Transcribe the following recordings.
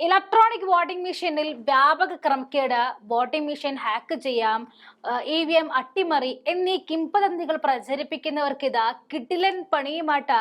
Electronic voting മെഷീനിൽ വ്യാപക ക്രമക്കേട് വോട്ടിംഗ് മെഷീൻ ഹാക്ക് ചെയ്യാം ഇ വി എം അട്ടിമറി എന്നീ കിംപതന്തികൾ പ്രചരിപ്പിക്കുന്നവർക്കിതാ കിടിലൻ പണിയുമായിട്ട്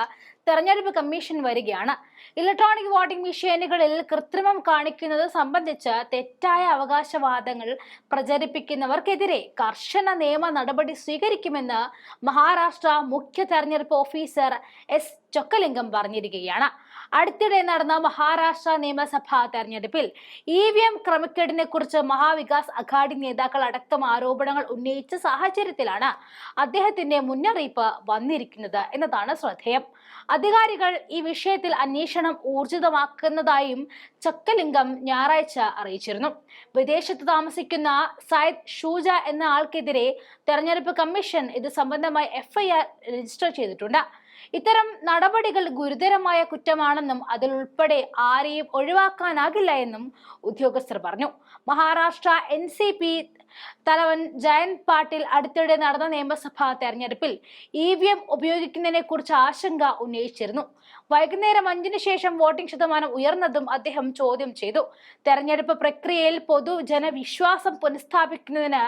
തെരഞ്ഞെടുപ്പ് കമ്മീഷൻ വരികയാണ്. ഇലക്ട്രോണിക് വോട്ടിംഗ് മെഷീനുകളിൽ കൃത്രിമം കാണിക്കുന്നത് സംബന്ധിച്ച് തെറ്റായ അവകാശവാദങ്ങൾ പ്രചരിപ്പിക്കുന്നവർക്കെതിരെ കർശന നിയമ നടപടി സ്വീകരിക്കുമെന്ന് മഹാരാഷ്ട്ര മുഖ്യ തെരഞ്ഞെടുപ്പ് ഓഫീസർ എസ് ചൊക്കലിംഗം പറഞ്ഞിരിക്കുകയാണ്. അടുത്തിടെ നടന്ന മഹാരാഷ്ട്ര നിയമസഭാ തെരഞ്ഞെടുപ്പിൽ ഇ വി എം ക്രമക്കേടിനെ കുറിച്ച് മഹാവികാസ് അഘാഡി നേതാക്കൾ അടക്കം ആരോപണങ്ങൾ ഉന്നയിച്ച സാഹചര്യത്തിലാണ് അദ്ദേഹത്തിന്റെ മുന്നറിയിപ്പ് വന്നിരിക്കുന്നത് എന്നതാണ് ശ്രദ്ധേയം. അധികാരികൾ ഈ വിഷയത്തിൽ അന്വേഷണം ഊർജിതമാക്കുന്നതായും ചക്കലിംഗം ഞായറാഴ്ച അറിയിച്ചിരുന്നു. വിദേശത്ത് താമസിക്കുന്ന സയ്യിദ് ഷൂജ എന്ന ആൾക്കെതിരെ തെരഞ്ഞെടുപ്പ് കമ്മീഷൻ ഇത് സംബന്ധമായി എഫ്ഐആർ രജിസ്റ്റർ ചെയ്തിട്ടുണ്ട്. ഇത്തരം നടപടികൾ ഗുരുതരമായ കുറ്റമാണെന്നും അതിലുൾപ്പെടെ ആരെയും ഒഴിവാക്കാനാകില്ല എന്നും ഉദ്യോഗസ്ഥർ പറഞ്ഞു. മഹാരാഷ്ട്ര എൻ തലവൻ ജയന്ത് പാട്ടീൽ അടുത്തിടെ നടന്ന നിയമസഭാ തെരഞ്ഞെടുപ്പിൽ ഇ വി എം ഉപയോഗിക്കുന്നതിനെ കുറിച്ച് ആശങ്ക ഉന്നയിച്ചിരുന്നു. വൈകുന്നേരം അഞ്ചിന് ശേഷം വോട്ടിംഗ് ശതമാനം ഉയർന്നതും അദ്ദേഹം ചോദ്യം ചെയ്തു. തെരഞ്ഞെടുപ്പ് പ്രക്രിയയിൽ പൊതുജനവിശ്വാസം പുനഃസ്ഥാപിക്കുന്നതിന്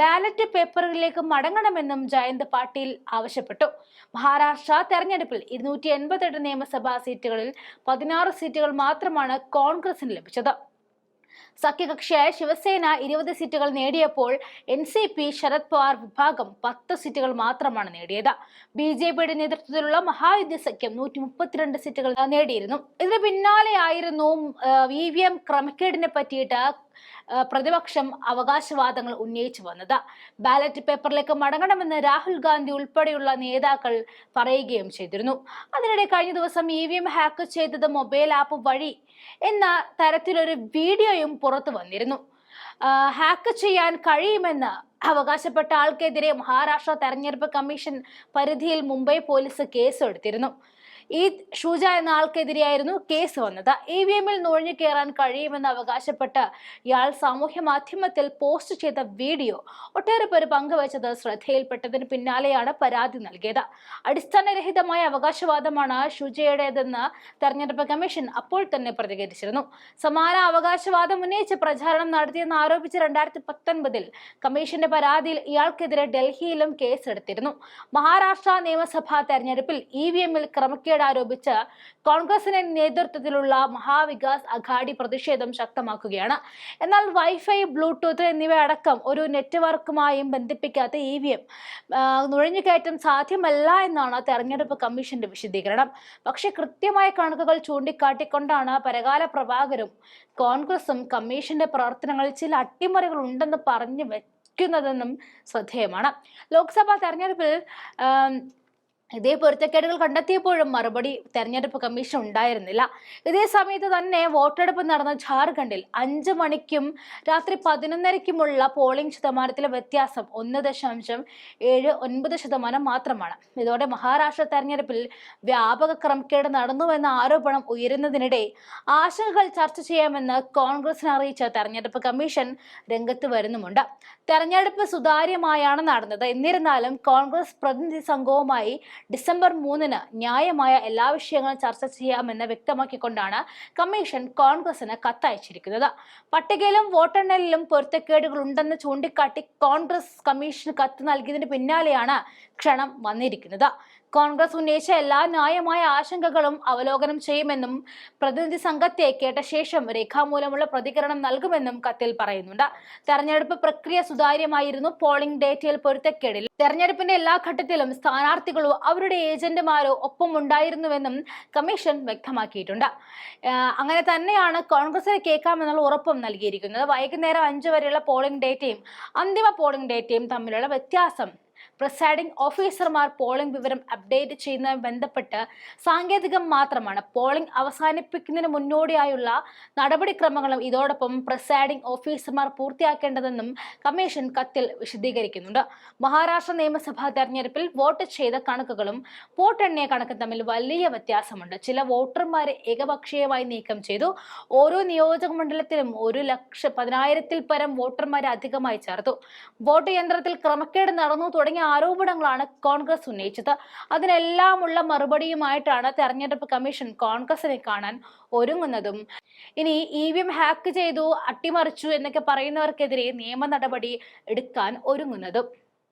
ബാലറ്റ് പേപ്പറുകളിലേക്ക് മടങ്ങണമെന്നും ജയന്ത് പാട്ടീൽ ആവശ്യപ്പെട്ടു. മഹാരാഷ്ട്ര തെരഞ്ഞെടുപ്പിൽ ഇരുന്നൂറ്റി എൺപത്തെട്ട് നിയമസഭാ സീറ്റുകളിൽ പതിനാറ് സീറ്റുകൾ മാത്രമാണ് കോൺഗ്രസിന് ലഭിച്ചത്. സഖ്യകക്ഷിയായ ശിവസേന ഇരുപത് സീറ്റുകൾ നേടിയപ്പോൾ N C P Sharad Pawar വിഭാഗം പത്ത് സീറ്റുകൾ മാത്രമാണ് നേടിയത്. ബി ജെ പിയുടെ നേതൃത്വത്തിലുള്ള മഹായുദ്ധ സഖ്യം നൂറ്റി മുപ്പത്തിരണ്ട് സീറ്റുകൾ നേടിയിരുന്നു. ഇതിന് പിന്നാലെയായിരുന്നു വി വി എം ക്രമക്കേടിനെ പറ്റിയിട്ട് പ്രതിപക്ഷം അവകാശവാദങ്ങൾ ഉന്നയിച്ചു വന്നത്. ബാലറ്റ് പേപ്പറിലേക്ക് മടങ്ങണമെന്ന് രാഹുൽ ഗാന്ധി ഉൾപ്പെടെയുള്ള നേതാക്കൾ പറയുകയും ചെയ്തിരുന്നു. അതിനിടെ കഴിഞ്ഞ ദിവസം ഇ വി എം ഹാക്ക് ചെയ്തത് മൊബൈൽ ആപ്പ് വഴി എന്ന തരത്തിലൊരു വീഡിയോയും പുറത്തു വന്നിരുന്നു. ഹാക്ക് ചെയ്യാൻ കഴിയുമെന്ന് അവകാശപ്പെട്ട ആൾക്കെതിരെ മഹാരാഷ്ട്ര തെരഞ്ഞെടുപ്പ് കമ്മീഷൻ പരിധിയിൽ മുംബൈ പോലീസ് കേസ് എടുത്തിരുന്നു ഈ ഷൂജ എന്ന ആൾക്കെതിരെയായിരുന്നു കേസ് വന്നത്. ഇ വി എമ്മിൽ നുഴഞ്ഞു കയറാൻ കഴിയുമെന്ന് അവകാശപ്പെട്ട് ഇയാൾ സാമൂഹ്യ മാധ്യമത്തിൽ പോസ്റ്റ് ചെയ്ത വീഡിയോ ഒട്ടേറെ പേര് പങ്കുവച്ചത് ശ്രദ്ധയിൽപ്പെട്ടതിന് പിന്നാലെയാണ് പരാതി നൽകിയത്. അടിസ്ഥാനരഹിതമായ അവകാശവാദമാണ് ഷുജയുടേതെന്ന് തെരഞ്ഞെടുപ്പ് കമ്മീഷൻ അപ്പോൾ തന്നെ പ്രതികരിച്ചിരുന്നു. സമാന അവകാശവാദം ഉന്നയിച്ച് പ്രചാരണം നടത്തിയെന്ന് ആരോപിച്ച് രണ്ടായിരത്തി പത്തൊൻപതിൽ കമ്മീഷന്റെ പരാതിയിൽ ഇയാൾക്കെതിരെ ഡൽഹിയിലും കേസെടുത്തിരുന്നു. മഹാരാഷ്ട്ര നിയമസഭാ തെരഞ്ഞെടുപ്പിൽ ഇ വി എമ്മിൽ ക്രമക്കേട് ആരോപിച്ച് കോൺഗ്രസിന്റെ നേതൃത്വത്തിലുള്ള മഹാവികാസ് അഘാഡി പ്രതിഷേധം ശക്തമാക്കുകയാണ്. എന്നാൽ വൈഫൈ ബ്ലൂടൂത്ത് എന്നിവ അടക്കം ഒരു നെറ്റ്വർക്കുമായും ബന്ധിപ്പിക്കാത്ത ഇ വി എം നുഴഞ്ഞുകയറ്റം സാധ്യമല്ല എന്നാണ് തെരഞ്ഞെടുപ്പ് കമ്മീഷന്റെ വിശദീകരണം. പക്ഷെ കൃത്യമായ കണക്കുകൾ ചൂണ്ടിക്കാട്ടിക്കൊണ്ടാണ് പരകാല പ്രഭാകരും കോൺഗ്രസും കമ്മീഷന്റെ പ്രവർത്തനങ്ങളിൽ ചില അട്ടിമറികൾ ഉണ്ടെന്ന് പറഞ്ഞു വെക്കുന്നതെന്നും ശ്രദ്ധേയമാണ്. ലോക്സഭാ തെരഞ്ഞെടുപ്പിൽ ഇതേ പൊരുത്തക്കേടുകൾ കണ്ടെത്തിയപ്പോഴും മറുപടി തെരഞ്ഞെടുപ്പ് കമ്മീഷൻ ഉണ്ടായിരുന്നില്ല. ഇതേ സമയത്ത് തന്നെ വോട്ടെടുപ്പ് നടന്ന ഝാർഖണ്ഡിൽ അഞ്ച് മണിക്കും രാത്രി പതിനൊന്നരയ്ക്കുമുള്ള പോളിംഗ് ശതമാനത്തിലെ വ്യത്യാസം ഒന്ന് ദശാംശം ഏഴ് ഒൻപത് ശതമാനം മാത്രമാണ്. ഇതോടെ മഹാരാഷ്ട്ര തെരഞ്ഞെടുപ്പിൽ വ്യാപക ക്രമക്കേട് നടന്നുവെന്ന ആരോപണം ഉയരുന്നതിനിടെ ആശങ്കകൾ ചർച്ച ചെയ്യാമെന്ന് കോൺഗ്രസിനെ അറിയിച്ച തെരഞ്ഞെടുപ്പ് കമ്മീഷൻ രംഗത്ത് വരുന്നുമുണ്ട്. തെരഞ്ഞെടുപ്പ് സുതാര്യമായാണ് നടന്നത്. എന്നിരുന്നാലും കോൺഗ്രസ് പ്രതിനിധി സംഘവുമായി ഡിസംബർ മൂന്നിന് ന്യായമായ എല്ലാ വിഷയങ്ങളും ചർച്ച ചെയ്യാമെന്ന് വ്യക്തമാക്കിക്കൊണ്ടാണ് കമ്മീഷൻ കോൺഗ്രസിന് കത്തയച്ചിരിക്കുന്നത്. പട്ടികയിലും വോട്ടെണ്ണലിലും പൊരുത്തക്കേടുകൾ ഉണ്ടെന്ന് ചൂണ്ടിക്കാട്ടി കോൺഗ്രസ് കമ്മീഷന് കത്ത് നൽകിയതിന് പിന്നാലെയാണ് ക്ഷണം വന്നിരിക്കുന്നത്. കോൺഗ്രസ് ഉന്നയിച്ച എല്ലാ ന്യായമായ ആശങ്കകളും അവലോകനം ചെയ്യുമെന്നും പ്രതിനിധി സംഘത്തെ കേട്ട ശേഷം രേഖാമൂലമുള്ള പ്രതികരണം നൽകുമെന്നും കത്തിൽ പറയുന്നുണ്ട്. തെരഞ്ഞെടുപ്പ് പ്രക്രിയ സുതാര്യമായിരുന്നു. പോളിംഗ് ഡേറ്റയിൽ പൊരുത്തക്കേടിൽ തെരഞ്ഞെടുപ്പിന്റെ എല്ലാ ഘട്ടത്തിലും സ്ഥാനാർത്ഥികളോ അവരുടെ ഏജന്റുമാരോ ഒപ്പം ഉണ്ടായിരുന്നുവെന്നും കമ്മീഷൻ വ്യക്തമാക്കിയിട്ടുണ്ട്. അങ്ങനെ തന്നെയാണ് കോൺഗ്രസിനെ കേൾക്കാമെന്നുള്ള ഉറപ്പും നൽകിയിരിക്കുന്നത്. വൈകുന്നേരം അഞ്ചു വരെയുള്ള പോളിംഗ് ഡേറ്റയും അന്തിമ പോളിംഗ് ഡേറ്റയും തമ്മിലുള്ള വ്യത്യാസം പ്രിസൈഡിംഗ് ഓഫീസർമാർ പോളിംഗ് വിവരം അപ്ഡേറ്റ് ചെയ്യുന്നതുമായി ബന്ധപ്പെട്ട് സാങ്കേതികം മാത്രമാണ്. പോളിംഗ് അവസാനിപ്പിക്കുന്നതിന് മുന്നോടിയായുള്ള നടപടിക്രമങ്ങളും ഇതോടൊപ്പം പ്രിസൈഡിംഗ് ഓഫീസർമാർ പൂർത്തിയാക്കേണ്ടതെന്നും കമ്മീഷൻ കത്തിൽ വിശദീകരിക്കുന്നുണ്ട്. മഹാരാഷ്ട്ര നിയമസഭാ തെരഞ്ഞെടുപ്പിൽ വോട്ട് ചെയ്ത കണക്കുകളും വോട്ടെണ്ണിയ കണക്കും തമ്മിൽ വലിയ വ്യത്യാസമുണ്ട്. ചില വോട്ടർമാരെ ഏകപക്ഷീയമായി നീക്കം ചെയ്തു. ഓരോ നിയോജക മണ്ഡലത്തിലും ഒരു ലക്ഷ പതിനായിരത്തിൽ പരം വോട്ടർമാരെ അധികമായി ചേർത്തു. വോട്ട് യന്ത്രത്തിൽ ക്രമക്കേട് നടന്നു തുടങ്ങിയ ആരോപണങ്ങളാണ് കോൺഗ്രസ് ഉന്നയിച്ചത്. അതിനെല്ലാമുള്ള മറുപടിയുമായിട്ടാണ് തെരഞ്ഞെടുപ്പ് കമ്മീഷൻ കോൺഗ്രസിനെ കാണാൻ ഒരുങ്ങുന്നതും. ഇനി ഇ വി എം ഹാക്ക് ചെയ്തു അട്ടിമറിച്ചു എന്നൊക്കെ പറയുന്നവർക്കെതിരെ നിയമ നടപടി എടുക്കാൻ ഒരുങ്ങുന്നതും.